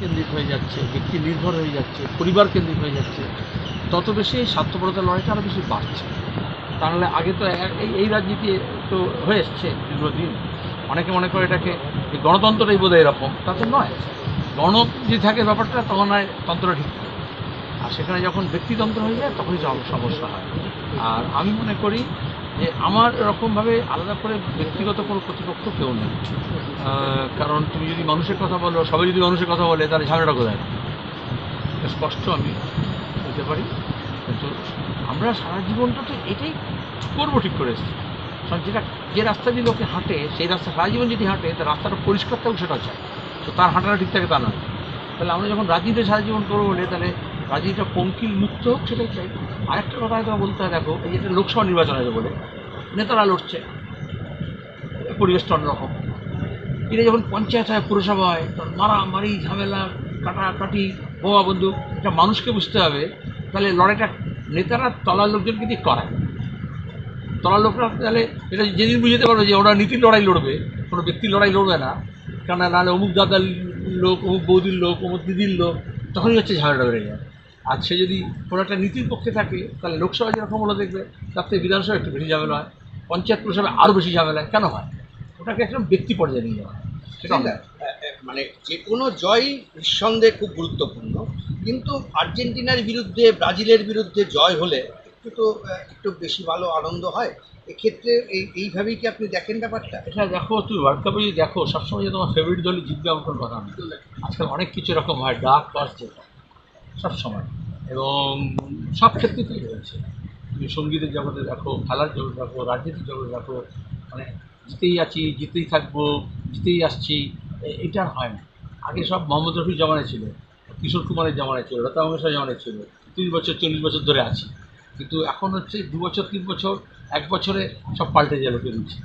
কেন্দ্রিক হয়ে যাচ্ছে, ব্যক্তি নির্ভর হয়ে যাচ্ছে, পরিবার কেন্দ্রিক হয়ে যাচ্ছে। তত বেশি এই স্বার্থপরতার লড়াইটা আরও বেশি বাড়ছে। তাহলে আগে তো এই রাজনীতি তো হয়ে এসছে দীর্ঘদিন। অনেকে মনে করে এটাকে গণতন্ত্রটাই বোধহয় এরকম, তা তো নয়। গণ যদি থাকে ব্যাপারটা, তখন হয় তন্ত্রটা ঠিক আর সেখানে যখন ব্যক্তিতন্ত্র হয়ে যায়, তখনই সম- সমস্যা হয়। আর আমি মনে করি যে আমার এরকমভাবে আলাদা করে ব্যক্তিগত কোনো প্রতিপক্ষ কেউ নেই। কারণ তুমি যদি মানুষের কথা বলো, সবাই যদি মানুষের কথা বলে, তাহলে ঝামেলাটা কোথায়? স্পষ্ট আমি বলতে পারি। কিন্তু আমরা সারা জীবনটা তো এটাই করব ঠিক করে। এসেছি কারণ যেটা, যে রাস্তা দিয়ে লোকে হাঁটে, সেই রাস্তা সারা জীবন যদি হাঁটে, তার রাস্তাটা পরিষ্কার থাকুক সেটা চায় তো তার হাঁটাটা ঠিক থাকে তা নয়। তাহলে আমরা যখন রাজনীতি সারা জীবন করব বলে, তাহলে রাজনীতিটা পঙ্কিল মুক্ত হোক সেটাই চাই। আরেকটা কথা হয়তো বলতে হয়, দেখো, এই যেটা লোকসভা নির্বাচন হয়েছে বলে, নেতারা লড়ছে, পরিবেশটা অন্যরকম। এটা যখন পঞ্চায়েত হয়, পুরসভা হয়, তখন মারামারি, ঝামেলা, কাটাকাটি বোমা বন্ধু, এটা মানুষকে বুঝতে হবে, তাহলে লড়াইটা নেতারা, তলার লোকজনকে দিয়ে করায়। তলার লোকরা তাহলে, এটা যেদিন বুঝতে পারবে যে ওরা নীতির লড়াই লড়বে, কোনো ব্যক্তির লড়াই লড়বে না কারণ নাহলে অমুক দাদার লোক, অমুক বৌদির লোক, অমুক দিদির লোক, তখনই হচ্ছে ঝামেলাটা বেড়ে যায়। আর সে যদি কোনো একটা নীতির পক্ষে থাকে তাহলে লোকসভা যেরকম হলো দেখবে তার থেকে বিধানসভা একটু বেশি ঝামেলা হয় পঞ্চায়েত পুরসভা আরও বেশি ঝামেলা হয়। কেন হয়? ওটাকে একদম ব্যক্তি পর্যায়ে নিয়ে যাওয়া। হয় সেটা মানে যে কোনো জয় নিঃসন্দেহে খুব গুরুত্বপূর্ণ। কিন্তু আর্জেন্টিনার বিরুদ্ধে ব্রাজিলের বিরুদ্ধে জয় হলে একটু তো একটু বেশি ভালো আনন্দ হয়। এক্ষেত্রে এই এইভাবেই কি আপনি দেখেন ব্যাপারটা? এটা দেখো তুমি ওয়ার্ল্ড কাপে যদি দেখো সবসময় যে তোমার ফেভারিট দলই জিতবে কোনো কথা আজকাল অনেক কিছু এরকম হয় ডাক টস যেটা। সবসময়। এবং সব ক্ষেত্রেতেই রয়েছে তুমি সঙ্গীতের জগতে দেখো খেলার জগতে দেখো রাজনীতির জগতে দেখো মানে জিতেই আছি, জিতেই থাকব, জিতেই আসছি এটা হয় না। আগে সব মোহাম্মদ রফির জমানায় ছিল, কিশোর কুমারের জমানায় ছিল, লতা মঙ্গেশকর জমানায় ছিল তিরিশ বছর, চল্লিশ বছর ধরে আছি। কিন্তু এখন হচ্ছে দু বছর, তিন বছর, এক বছরে সব পাল্টে লোকের রুচি